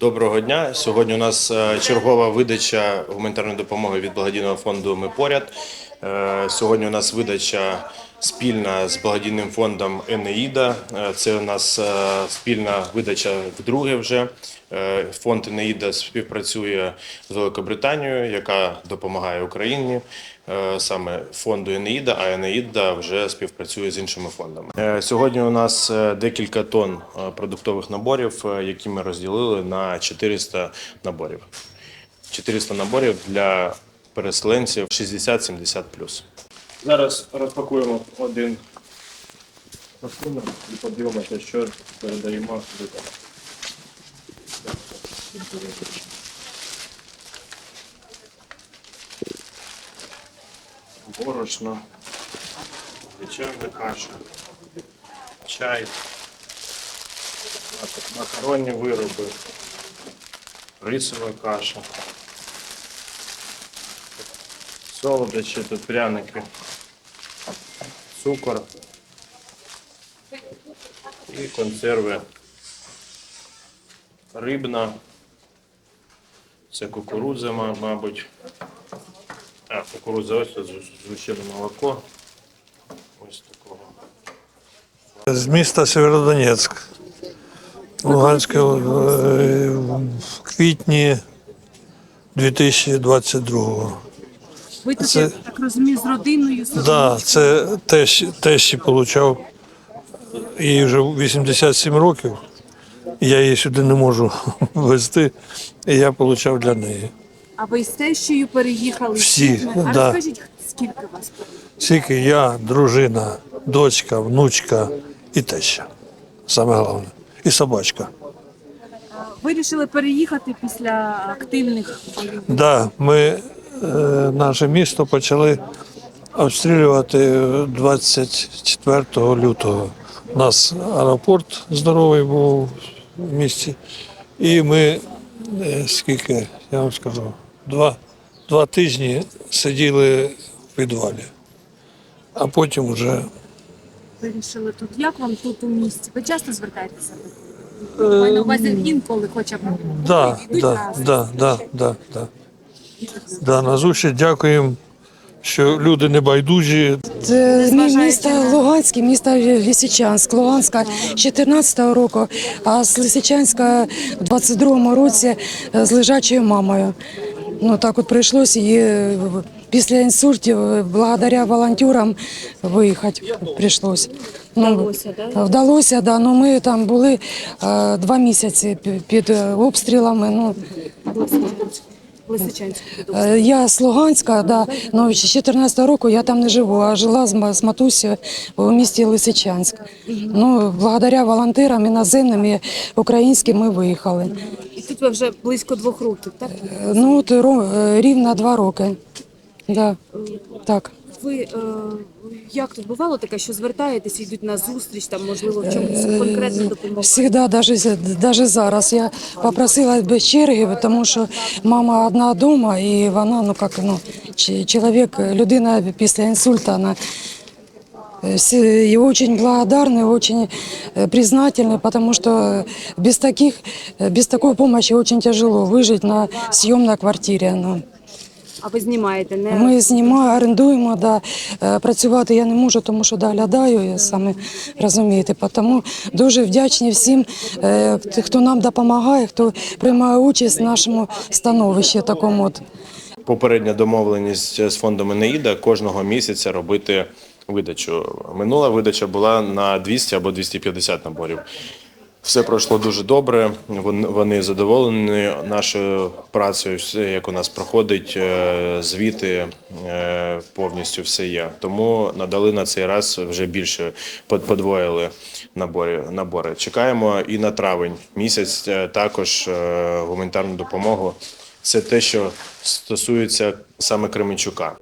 Доброго дня. Сьогодні у нас е, чергова видача гуманітарної допомоги від благодійного фонду Ми поряд. Е, Сьогодні у нас видача спільна з благодійним фондом Енеїда. Е, Це у нас е, спільна видача вдруге вже. Фонд Енеїда співпрацює з Великобританією, яка допомагає Україні саме фонду Енеїда, а Енеїда вже співпрацює з іншими фондами. Сьогодні у нас декілька тонн продуктових наборів, які ми розділили на 400 наборів. 400 наборів для переселенців 60-70 Зараз розпакуємо один пакунок і подивимося, що передаємо дитям. Борошно, печена каша, чай, макаронні вироби, рисова каша, солодощі, тут пряники, цукор і консерви. Рибна, це кукурудза, мабуть. А, кукурудза ось тут звичайне молоко. Ось такого. З міста Сєвєродонецьк. Луганська е, в квітні 2022-го. Ви тут, Це- я так розумію, з родиною з Да, це теж, тещі получав. Їй вже 87 років. Я її сюди не можу везти, і я получав для неї. А ви з тещою переїхали? Всі? А да. розкажіть, скільки вас? Тільки я, дружина, дочка, внучка і теща. Саме головне. І собачка. Вирішили переїхати після активних бойових. Да, ми наше місто почали обстрілювати 24 лютого. У нас аеропорт здоровий був в місті. І ми е, скільки, я вам скажу, два, два тижні сиділи в підвалі, а потім вже Вирішили тут. Як вам тут у місті? Ви часто звертаєтеся? Маю на увазі інколи хоча б. да, йдуть да, раз. Да, да, да, да. Да, на зустріч дякуємо, що люди не байдужі, Це місто Луганське, місто Лисичанськ, Луганська 14-го року, а з Лисичанська в 22-му році е, з лежачою мамою. Ну так от прийшлося її е, після інсультів, е, благодаря волонтерам, виїхати прийшлося. Ну, Вдалося, да? Вдалося, да. Ну, ми там були е, два місяці під обстрілами. Ну, Я з Луганська, да, ну, з 14 року я там не живу, а жила з матусею у місті Лисичанськ. Ну, благодаря волонтерам іноземним і українським ми виїхали. І тут ви вже близько двох років, так? Е, Ну, от е, рівно два роки. Да, так. Ви е, як тут бувало таке, що звертаєтесь, йдуть на зустріч, там можливо в чомусь конкретно допомогти? Всегда, даже, даже зараз я попросила без черги, тому що мама одна вдома, і вона, ну як, ну, чи- чоловік, людина після інсульту, вона э, все- и очень благодарны, очень э, признательны, потому что без таких, э, без такой помощи очень тяжело выжить на съемной квартире. Ну, А ви знімаєте, не ми знімаємо, орендуємо, да. Е, працювати я не можу, тому що доглядаю, і самі розумієте. Тому дуже вдячні всім, е, хто нам допомагає, хто приймає участь в нашому становищі такому. От. Попередня домовленість з фондом Енеїда кожного місяця робити видачу. Минула видача була на 200 або 250 наборів. Все пройшло дуже добре. Вони задоволені нашою працею, все, як у нас проходить, е, звіти е, повністю все є. Тому надали на цей раз вже більше под- подвоїли набори. набори. Чекаємо і на травень місяць е, також гуманітарну допомогу. Це те, що стосується саме Кременчука.